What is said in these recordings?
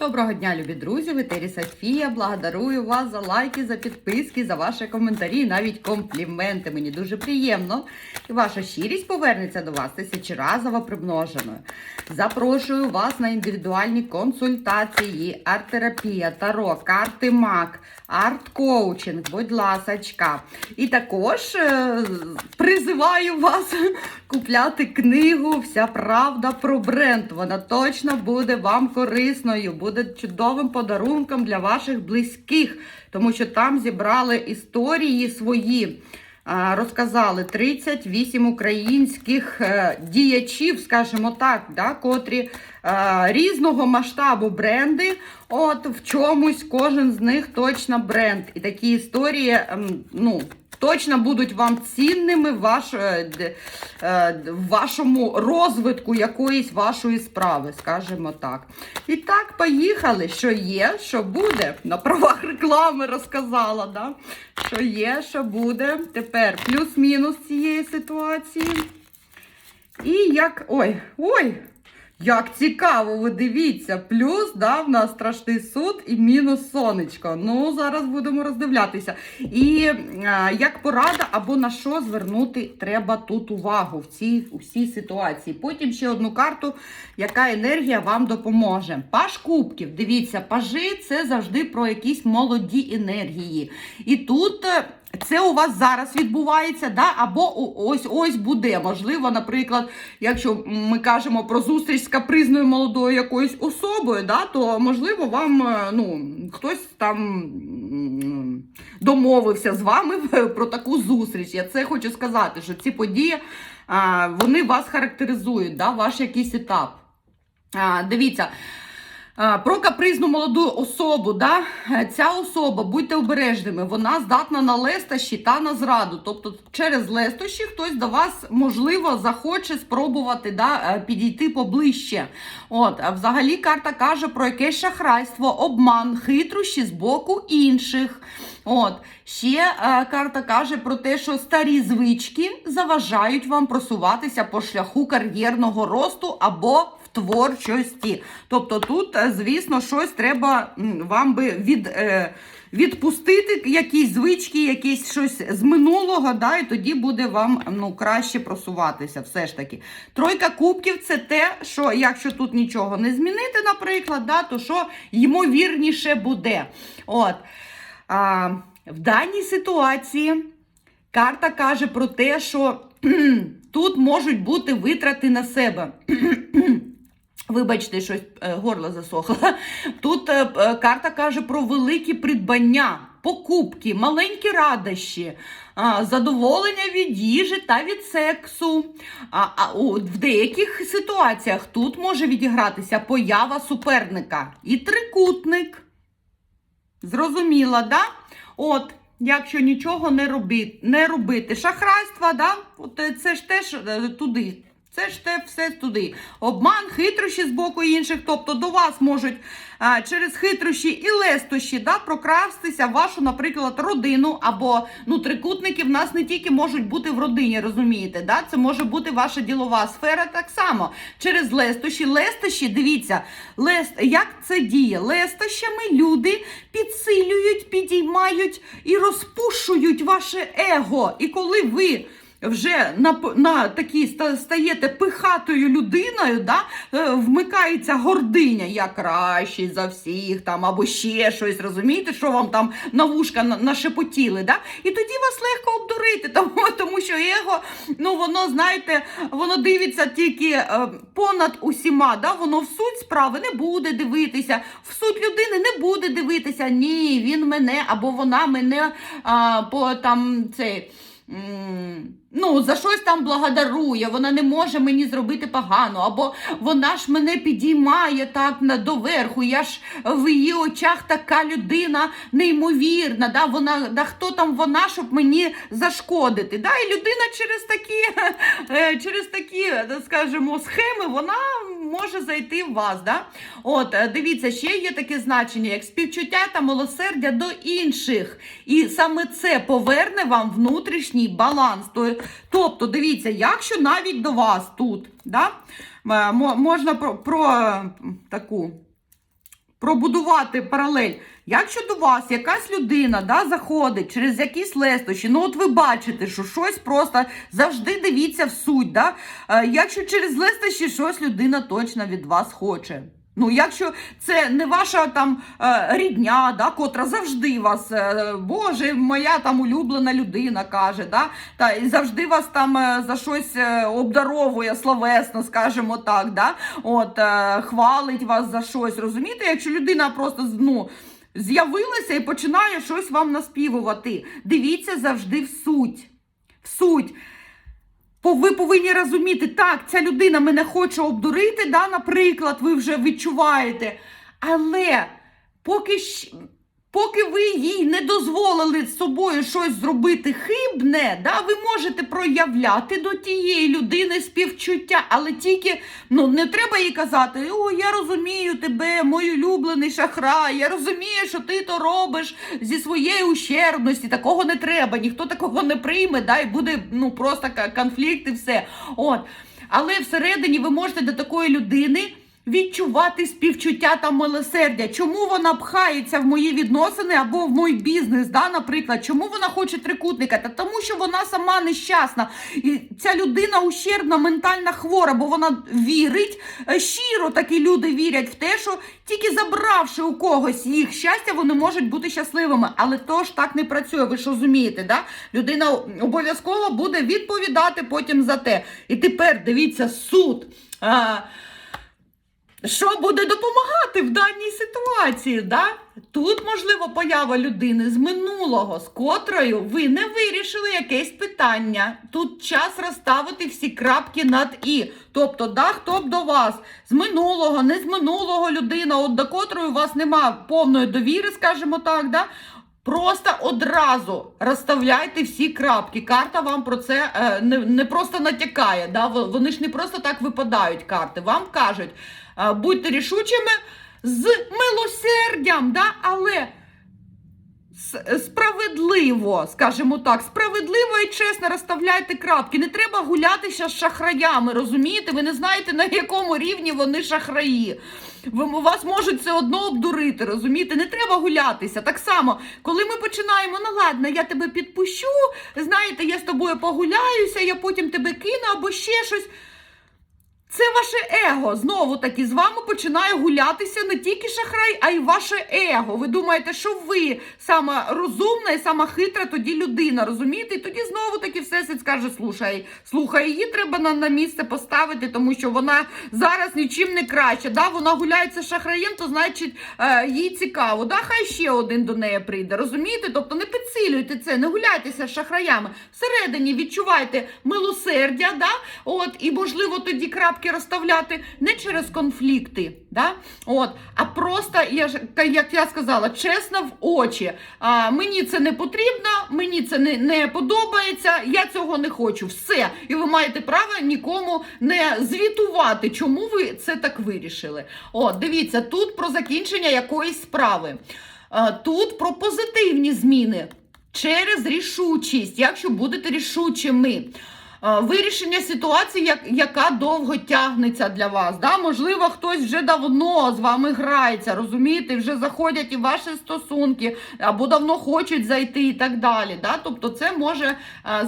Доброго дня, любі друзі! В етері Софія. Благодарую вас за лайки, за підписки, за ваші коментарі, навіть компліменти. Мені дуже приємно. І ваша щирість повернеться до вас тисячеразово примноженою. Запрошую вас на індивідуальні консультації, арт-терапія, таро, карти МАК, арт-коучинг, будь ласочка. І також е, призиваю вас купляти книгу Вся правда про бренд. Вона точно буде вам корисною, буде чудовим подарунком для ваших близьких, тому що там зібрали історії свої. Розказали 38 українських е, діячів, скажімо так, да, котрі е, різного масштабу бренди. От в чомусь кожен з них точно бренд. І такі історії, ем, ну. Точно будуть вам цінними в, ваш, е, е, в вашому розвитку якоїсь вашої справи, скажімо так. І так, поїхали. Що є, що буде. На правах реклами розказала, да? що є, що буде. Тепер плюс-мінус цієї ситуації. І як. Ой, ой! Як цікаво, ви дивіться, плюс да, в нас страшний суд і мінус сонечко. Ну, зараз будемо роздивлятися. І а, як порада або на що звернути треба тут увагу в цій у всій ситуації. Потім ще одну карту, яка енергія вам допоможе. Паш кубків, дивіться, пажи це завжди про якісь молоді енергії. І тут. Е, це у вас зараз відбувається, да? або ось ось буде. Можливо, наприклад, якщо ми кажемо про зустріч з капризною молодою якоюсь особою, да, то можливо вам е, ну, хтось там домовився з вами про таку зустріч. Я це хочу сказати, що ці події вони вас характеризують, да, ваш якийсь етап. Дивіться. Про капризну молоду особу, да? Ця особа, будьте обережними, вона здатна на лестощі та на зраду. Тобто через лестощі хтось до вас, можливо, захоче спробувати да, е, підійти поближче. От, взагалі карта каже про якесь шахрайство, обман, хитрощі з боку інших. От, ще е, карта каже про те, що старі звички заважають вам просуватися по шляху кар'єрного росту або творчості. Тобто тут, е, звісно, щось треба вам би від, е, відпустити, якісь звички, якісь щось з минулого, да, і тоді буде вам ну, краще просуватися. Все ж таки. Тройка кубків це те, що якщо тут нічого не змінити, наприклад, да, то що ймовірніше буде. От. А, в даній ситуації карта каже про те, що тут можуть бути витрати на себе. Вибачте, щось е, горло засохло. Тут е, е, карта каже про великі придбання, покупки, маленькі радощі, задоволення від їжі та від сексу. А, в деяких ситуаціях тут може відігратися поява суперника і трикутник. Зрозуміла, да? От, якщо нічого не робити, не робити. Шахрайства, да? От це ж теж туди. Це ж те все туди. Обман, хитрощі з боку інших. Тобто до вас можуть а, через хитрощі і лестощі да, прокрастися вашу, наприклад, родину. Або ну, трикутники в нас не тільки можуть бути в родині, розумієте? Да? Це може бути ваша ділова сфера так само. Через лестощі. Лестощі, дивіться, лест, як це діє? Лестощами люди підсилюють, підіймають і розпушують ваше его. І коли ви вже на, на такій стаєте пихатою людиною, да, е, вмикається гординя, я кращий за всіх, там, або ще щось, розумієте, що вам там на вушка нашепотіли, да? і тоді вас легко обдурити, тому, тому що его, ну воно, знаєте, воно дивиться тільки е, понад усіма, да? воно в суть справи не буде дивитися, в суть людини не буде дивитися, ні, він мене або вона мене а, по там цей. М, Ну, за щось там благодарує, вона не може мені зробити погано, або вона ж мене підіймає так на доверху. Я ж в її очах така людина неймовірна. Да? Вона, да хто там вона, щоб мені зашкодити? Да? І людина через такі, е, через такі, е, скажімо, схеми вона може зайти в вас. Да? От, е, дивіться, ще є таке значення, як співчуття та милосердя до інших. І саме це поверне вам внутрішній баланс. То- Тобто, дивіться, якщо навіть до вас тут, да, е, можна про, про таку пробудувати паралель. Якщо до вас якась людина да, заходить через якісь лестощі, ну от ви бачите, що щось просто завжди дивіться в суть. Да? Е, якщо через лестощі щось людина точно від вас хоче. Ну, якщо це не ваша там е, рідня, да, котра завжди вас, е, Боже, моя там улюблена людина каже, да, та і завжди вас там е, за щось обдаровує словесно, скажімо так, да, от, хвалить вас за щось. Розумієте, якщо людина просто ну, з'явилася і починає щось вам наспівувати, дивіться завжди в суть. В суть. Ви повинні розуміти, так, ця людина мене хоче обдурити, да, наприклад, ви вже відчуваєте. Але поки, поки ви їй не дозволили з собою щось зробити хибне, да, ви можете проявляти до тієї людини співчуття, але тільки ну, не треба їй казати, о, я розумію тебе, мій улюблений шахрай, я розумію, що ти то робиш зі своєї ущербності. Такого не треба, ніхто такого не прийме, да, і буде ну, просто конфлікт і все. От. Але всередині ви можете до такої людини відчувати співчуття та милосердя. Чому вона пхається в мої відносини або в мій бізнес, да, наприклад, чому вона хоче трикутника? Та тому, що вона сама нещасна. І ця людина ущербна, ментальна хвора, бо вона вірить, е, щиро такі люди вірять в те, що тільки забравши у когось їх щастя, вони можуть бути щасливими. Але то ж так не працює. Ви ж розумієте, да? людина обов'язково буде відповідати потім за те. І тепер дивіться суд. Що буде допомагати в даній ситуації? Да? Тут, можливо, поява людини з минулого, з котрою ви не вирішили якесь питання. Тут час розставити всі крапки над і. Тобто, да, хто б до вас з минулого, не з минулого людина, от до котрої у вас немає повної довіри, скажімо так, да? Просто одразу розставляйте всі крапки. Карта вам про це е, не, не просто натякає. Да? Вони ж не просто так випадають карти. Вам кажуть, будьте рішучими з милосердям, да? але справедливо, скажімо так, справедливо і чесно розставляйте крапки. Не треба гулятися з шахраями, розумієте? Ви не знаєте, на якому рівні вони шахраї. Ви, вас можуть все одно обдурити, розумієте? Не треба гулятися. Так само, коли ми починаємо, ну ладно, я тебе підпущу, знаєте, я з тобою погуляюся, я потім тебе кину або ще щось. Це ваше его. Знову таки з вами починає гулятися не тільки шахрай, а й ваше его. Ви думаєте, що ви сама розумна і сама хитра тоді людина, розумієте? І тоді знову таки всесвіт скаже: слухай, слухай, її треба на, на місце поставити, тому що вона зараз нічим не краще. Да? Вона гуляється шахраєм, то значить е, їй цікаво. Да? Хай ще один до неї прийде. Розумієте? Тобто не підсилюйте це, не гуляйтеся шахраями. Всередині відчувайте милосердя, да? От, і можливо тоді крапки розставляти не через конфлікти, да? От, а просто, я ж, як я сказала, чесно в очі. А, мені це не потрібно, мені це не, не подобається, я цього не хочу. Все. І ви маєте право нікому не звітувати, чому ви це так вирішили. От, дивіться, тут про закінчення якоїсь справи. А, тут про позитивні зміни. Через рішучість, якщо будете рішучими. Е, Вирішення ситуації, яка довго тягнеться для вас. Да? Можливо, хтось вже давно з вами грається, розумієте, вже заходять і ваші стосунки, або давно хочуть зайти і так далі. Да? Тобто це може е,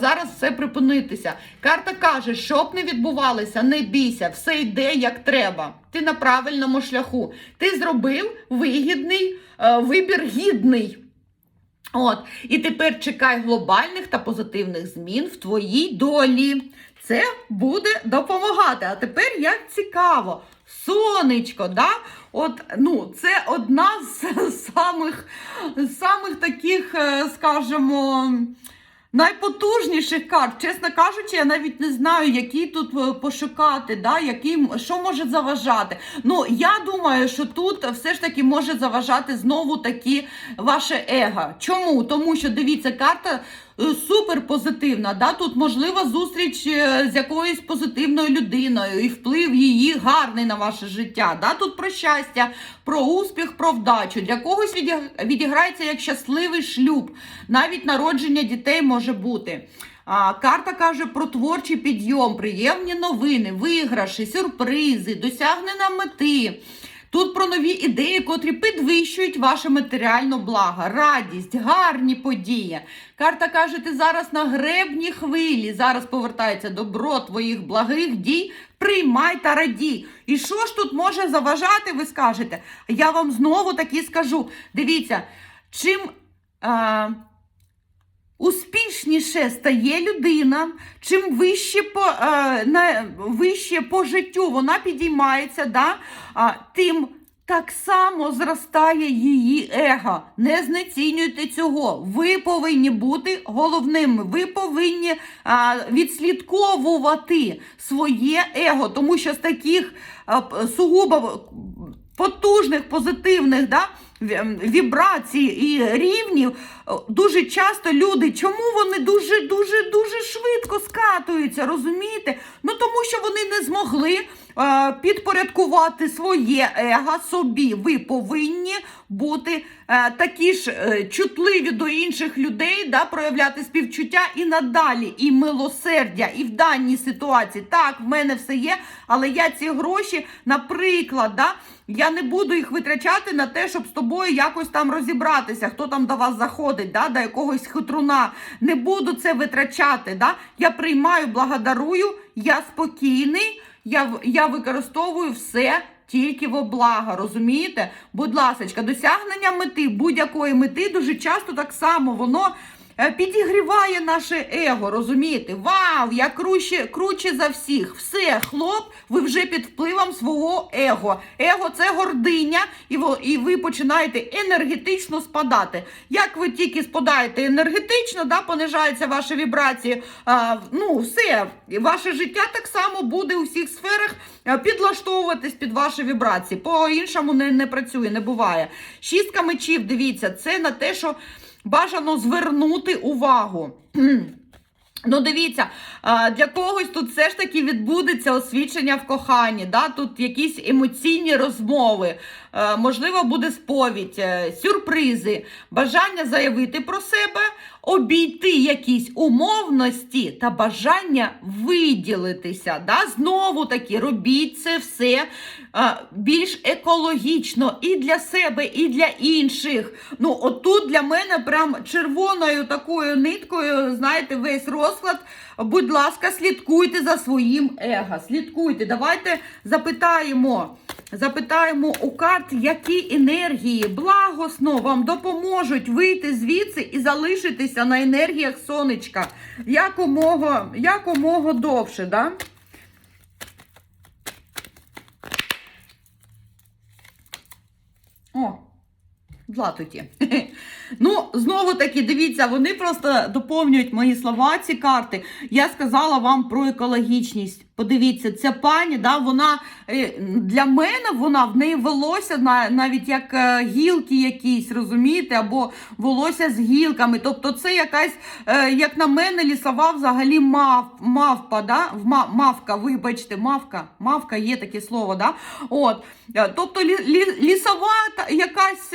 зараз все припинитися. Карта каже, щоб не відбувалося, не бійся, все йде як треба. Ти на правильному шляху. Ти зробив вигідний е, вибір гідний. От, і тепер чекай глобальних та позитивних змін в твоїй долі. Це буде допомагати. А тепер як цікаво, сонечко, да? От, ну, це одна з самих, самих таких, е, скажімо, найпотужніших карт. Чесно кажучи, я навіть не знаю, які тут е, пошукати, да? які, що може заважати. Ну, я думаю, що тут все ж таки може заважати знову таки ваше его. Чому? Тому що дивіться, карта супер позитивна. Да? Тут можлива зустріч е, з якоюсь позитивною людиною і вплив її гарний на ваше життя. Да? Тут про щастя, про успіх, про вдачу. Для когось відіграється як щасливий шлюб. Навіть народження дітей може бути. А, карта каже про творчий підйом, приємні новини, виграші, сюрпризи, досягнення мети. Тут про нові ідеї, котрі підвищують ваше матеріальне благо, радість, гарні події. Карта каже, ти зараз на гребні хвилі. Зараз повертається добро твоїх благих дій. Приймай та радій. І що ж тут може заважати, ви скажете? Я вам знову таки скажу. Дивіться, чим. А, Успішніше стає людина, чим вище по, е, на, вище по життю вона підіймається, да, а, тим так само зростає її его. Не знецінюйте цього. Ви повинні бути головними. Ви повинні а, відслідковувати своє его, тому що з таких а, сугубо потужних, позитивних да, вібрацій і рівнів дуже часто люди, чому вони дуже дуже дуже швидко скатуються, розумієте? Ну тому що вони не змогли е, підпорядкувати своє его собі. Ви повинні бути е, такі ж е, чутливі до інших людей, да, проявляти співчуття і надалі, і милосердя, і в даній ситуації. Так, в мене все є, але я ці гроші, наприклад, да, я не буду їх витрачати на те, щоб з тобою якось там розібратися, хто там до вас заходить, да, до якогось хитруна. Не буду це витрачати. Да? Я приймаю, благодарую, я спокійний, я, я використовую все. Тільки во благо, розумієте? Будь ласка, досягнення мети, будь-якої мети дуже часто так само воно підігріває наше его, розумієте? Вау, я круче, круче за всіх. Все, хлоп, ви вже під впливом свого его. Его це гординя, і ви, і ви починаєте енергетично спадати. Як ви тільки спадаєте енергетично, да, понижаються ваші вібрації, а, ну все, ваше життя так само буде у всіх сферах е, підлаштовуватись під ваші вібрації. По-іншому не, не працює, не буває. Шістка мечів, дивіться, це на те, що бажано звернути увагу. Ну, дивіться, для когось тут все ж таки відбудеться освічення в коханні. Да? Тут якісь емоційні розмови, можливо, буде сповідь, е, сюрпризи, бажання заявити про себе, обійти якісь умовності та бажання виділитися. Да? Знову таки, робіть це все е, більш екологічно і для себе, і для інших. Ну, отут для мене прям червоною такою ниткою, знаєте, весь розклад. Будь ласка, слідкуйте за своїм его. Слідкуйте. Давайте запитаємо. Запитаємо у карт, які енергії благосно вам допоможуть вийти звідси і залишитися на енергіях сонечка якомога, якомога довше. Да? О, Златуті. Ну, знову таки, дивіться, вони просто доповнюють мої слова, ці карти. Я сказала вам про екологічність. Подивіться, ця пані, да, вона е, для мене вона в неї волосся навіть як е, гілки якісь, розумієте, або волосся з гілками. Тобто це якась, е, як на мене, лісова взагалі мав, мавпа, да? Мавка, вибачте, мавка, мавка є таке слово, да? От. Тобто лі, лі, лісова якась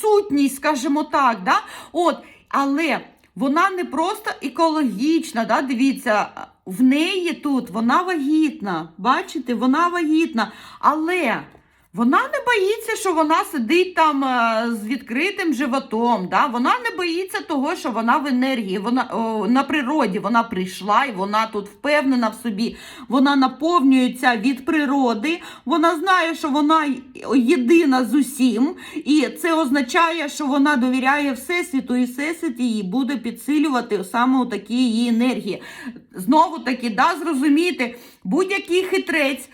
сутність, скажімо так. Да? От. Але вона не просто екологічна, да? дивіться, в неї тут вона вагітна. Бачите, вона вагітна. Але вона не боїться, що вона сидить там е, з відкритим животом. Да? Вона не боїться того, що вона в енергії, вона о, на природі вона прийшла і вона тут впевнена в собі. Вона наповнюється від природи. Вона знає, що вона єдина з усім, і це означає, що вона довіряє Всесвіту, і Всесвіт її буде підсилювати саме у такі її енергії. Знову таки, да, зрозуміти, будь-який хитрець.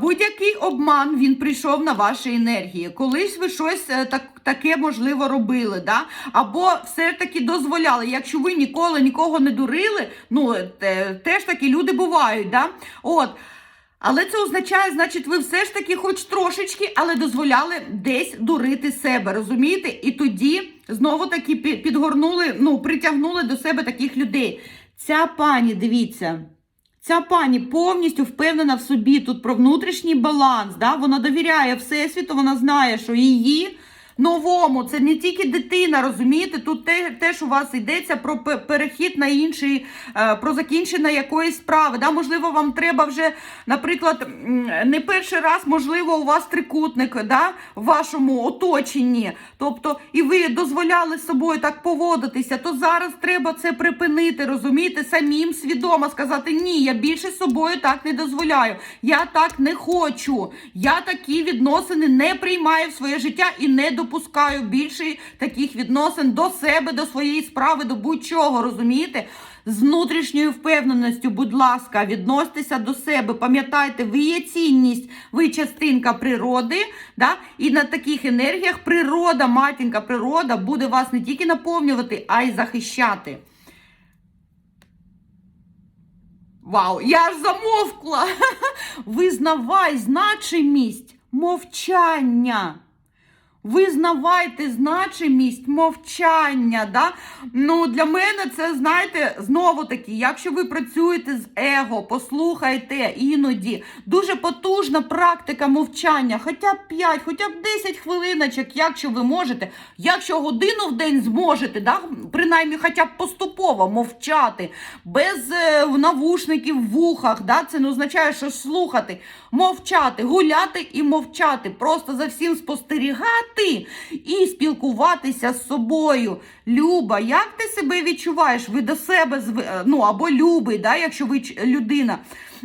Будь-який обман він прийшов на ваші енергії. Колись ви щось е, так, таке можливо робили, да? або все-таки дозволяли. Якщо ви ніколи нікого не дурили, ну теж такі люди бувають. Да? От. Але це означає, значить, ви все ж таки, хоч трошечки, але дозволяли десь дурити себе, розумієте? І тоді знову таки підгорнули, ну, притягнули до себе таких людей. Ця пані, дивіться. Ця пані повністю впевнена в собі тут про внутрішній баланс. Да? Вона довіряє Всесвіту, вона знає, що її новому. Це не тільки дитина, розумієте? Тут те, теж у вас йдеться про перехід на інший, е, про закінчення якоїсь справи. Да? Можливо, вам треба вже, наприклад, не перший раз, можливо, у вас трикутник да? в вашому оточенні. Тобто, і ви дозволяли з собою так поводитися, то зараз треба це припинити, розумієте, самим свідомо сказати, ні, я більше з собою так не дозволяю. Я так не хочу. Я такі відносини не приймаю в своє життя і не допускаю більше таких відносин до себе, до своєї справи, до будь-чого, розумієте? З внутрішньою впевненістю, будь ласка, відносьтеся до себе. Пам'ятайте, ви є цінність, ви частинка природи, да? і на таких енергіях природа, матінка природа буде вас не тільки наповнювати, а й захищати. Вау, я ж замовкла. Визнавай значимість мовчання. Визнавайте значимість мовчання. Да? Ну, для мене це, знаєте, знову таки, якщо ви працюєте з его, послухайте іноді. Дуже потужна практика мовчання, хоча б 5, хоча б 10 хвилиночок, якщо ви можете, якщо годину в день зможете, да? принаймні хоча б поступово мовчати, без е, навушників в вухах. Да? Це не означає, що слухати, мовчати, гуляти і мовчати, просто за всім спостерігати і спілкуватися з собою. Люба, як ти себе відчуваєш? Ви до себе е, ну або любий, да, якщо ви людина.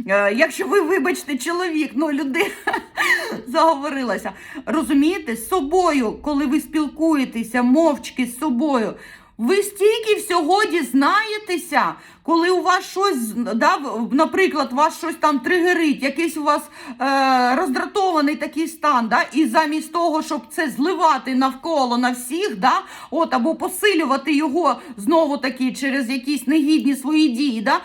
Е, Якщо ви, вибачте, чоловік, ну людина заговорилася. Розумієте, з собою, коли ви спілкуєтеся мовчки з собою, ви стільки всього дізнаєтеся, коли у вас щось, да, наприклад, вас щось там тригерить, якийсь у вас е, роздратований такий стан, да, і замість того, щоб це зливати навколо на всіх, да, от, або посилювати його знову таки через якісь негідні свої дії, да,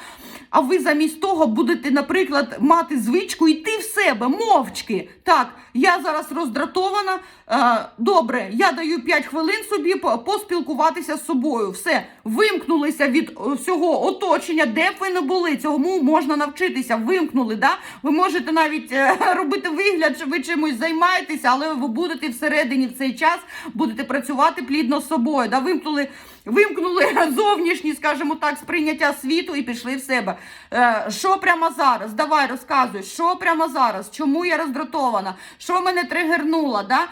а ви замість того будете, наприклад, мати звичку йти в себе мовчки. Так, я зараз роздратована. Е, добре, я даю 5 хвилин собі по- поспілкуватися з собою. Все, вимкнулися від е, всього оточення, де б ви не були. Цьому можна навчитися. Вимкнули. Да? Ви можете навіть е, робити вигляд, що ви чимось займаєтеся, але ви будете всередині в цей час будете працювати плідно з собою. Да? Вимкнули, вимкнули зовнішні, скажімо так, сприйняття світу і пішли в себе. Е, що прямо зараз? Давай розказуй, що прямо зараз? Чому я роздратована? Що мене тригернуло? Да?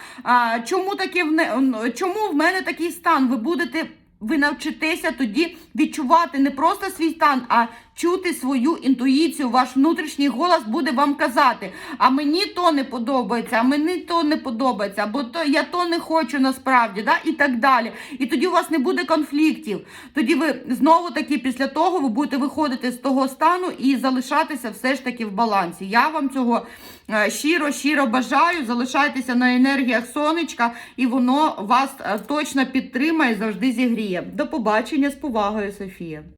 Чому, такі в чому в мене такий стан? Ви будете. Ви навчитеся тоді відчувати не просто свій стан, а чути свою інтуїцію. Ваш внутрішній голос буде вам казати: а мені то не подобається, а мені то не подобається, або то я то не хочу насправді, да? і так далі. І тоді у вас не буде конфліктів. Тоді ви знову таки після того ви будете виходити з того стану і залишатися все ж таки в балансі. Я вам цього е, щиро, щиро бажаю. Залишайтеся на енергіях сонечка, і воно вас е, точно підтримає, завжди зігріє. До побачення з повагою, Софія.